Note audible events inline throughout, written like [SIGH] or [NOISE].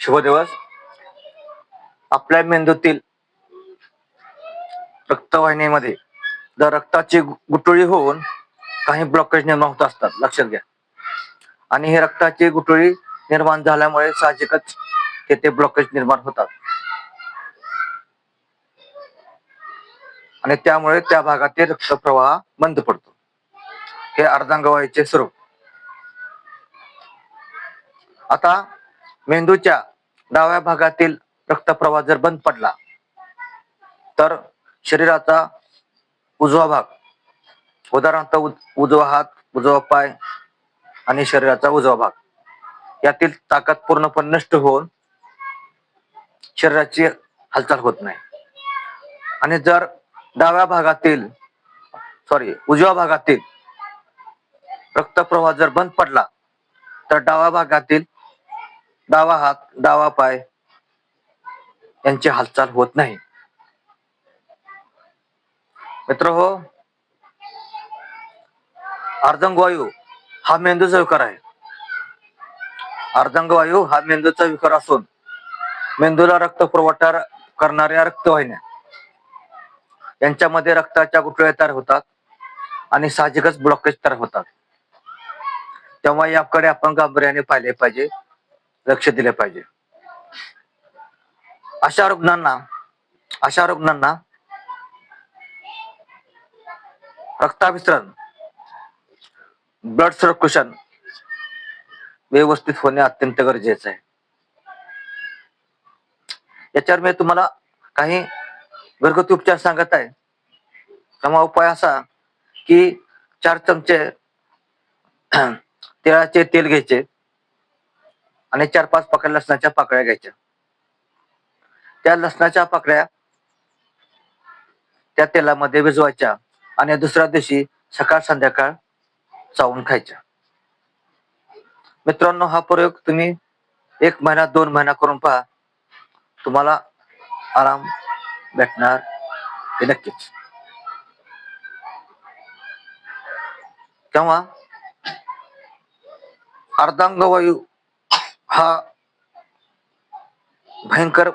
शुभ दिवस आपल्या मेंदूतील रक्तवाहिनीमध्ये जर रक्ताची गुटळी होऊन काही ब्लॉकेज निर्माण होत असतात लक्षात घ्या. आणि हे रक्ताची गुटळी निर्माण झाल्यामुळे साहजिकच तेथे ब्लॉकेज निर्माण होतात. आणि त्यामुळे त्या भागातील रक्तप्रवाह बंद पडतो. हे अर्धांगवायूचे स्वरूप. आता मेंदूच्या डाव्या भागातील रक्तप्रवाह जर बंद पडला तर शरीराचा उजवा भाग उदाहरणार्थ उजवा हात उजवा पाय आणि शरीराचा उजवा भाग यातील ताकद पूर्णपणे नष्ट होऊन शरीराची हालचाल होत नाही. आणि जर डाव्या भागातील सॉरी उजव्या भागातील रक्तप्रवाह जर बंद पडला तर डाव्या भागातील डावा हात डावा पाय यांची हालचाल होत नाही. मित्र हो अर्धंगवायू हा मेंदूचा विकार आहे. अर्धंगवायू हा मेंदूचा विकार असून मेंदूला रक्त पुरवठा करणाऱ्या रक्तवाहिन्या यांच्यामध्ये रक्ताच्या गुठळ्या तयार होतात आणि साहजिकच ब्लॉकेज तयार होतात. तेव्हा याकडे आपण गांभीर्याने पाहिले पाहिजे. लक्ष दिले पाहिजे. अशा रुग्णांना अशा रुग्णांना रक्ताभिसरण ब्लड सर्क्युलेशन व्यवस्थित होणे अत्यंत गरजेचं आहे. याच्यावर मी तुम्हाला काही घरगुती उपचार सांगत आहे. तेव्हा उपाय असा की चार चमचे [CLEARS THROAT] तिळाचे तेल घ्यायचे. आणि चार पाच पाकळ्या लसणाच्या पाकळ्या घ्यायच्या. त्या लसणाच्या पाकळ्या त्या तेलामध्ये भिजवायच्या आणि दुसऱ्या दिवशी सकाळ संध्याकाळ चावून खायच्या. मित्रांनो हा प्रयोग तुम्ही एक महिना दोन महिना करून पहा. तुम्हाला आराम भेटणार हे नक्कीच. तेव्हा अर्धांगवायू हा भयंकर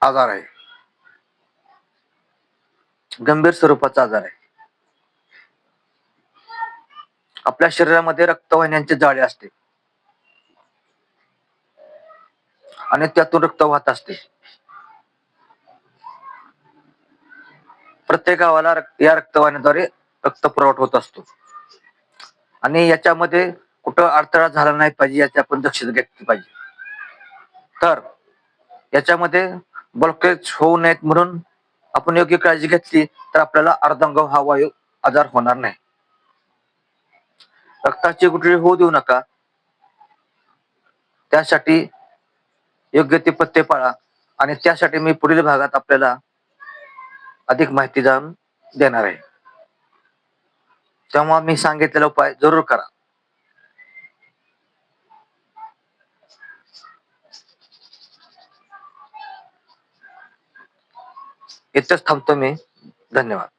आजार आहे. गंभीर स्वरूपाचा आजार आहे. आपल्या शरीरामध्ये रक्तवाहिन्यांचे जाळे असते. आणि त्यातून रक्त वाहत असते. प्रत्येक गावाला रक्त- या रक्तवाहिन्याद्वारे रक्त पुरवठा होत असतो. आणि याच्यामध्ये कुठं अडथळा झाला नाही पाहिजे याची आपण दक्षता घेतली पाहिजे. तर याच्यामध्ये ब्लॉकेज होऊ नयेत म्हणून आपण योग्य काळजी घेतली तर आपल्याला अर्धांग हा वायू आजार होणार नाही. रक्ताची गुठळी होऊ देऊ नका. त्यासाठी योग्य ते पत्ते पाळा आणि त्यासाठी मी पुढील भागात आपल्याला अधिक माहिती जाणून देणार आहे. तेव्हा मी सांगितलेला उपाय जरूर करा. इथंच थांबतो मी. धन्यवाद.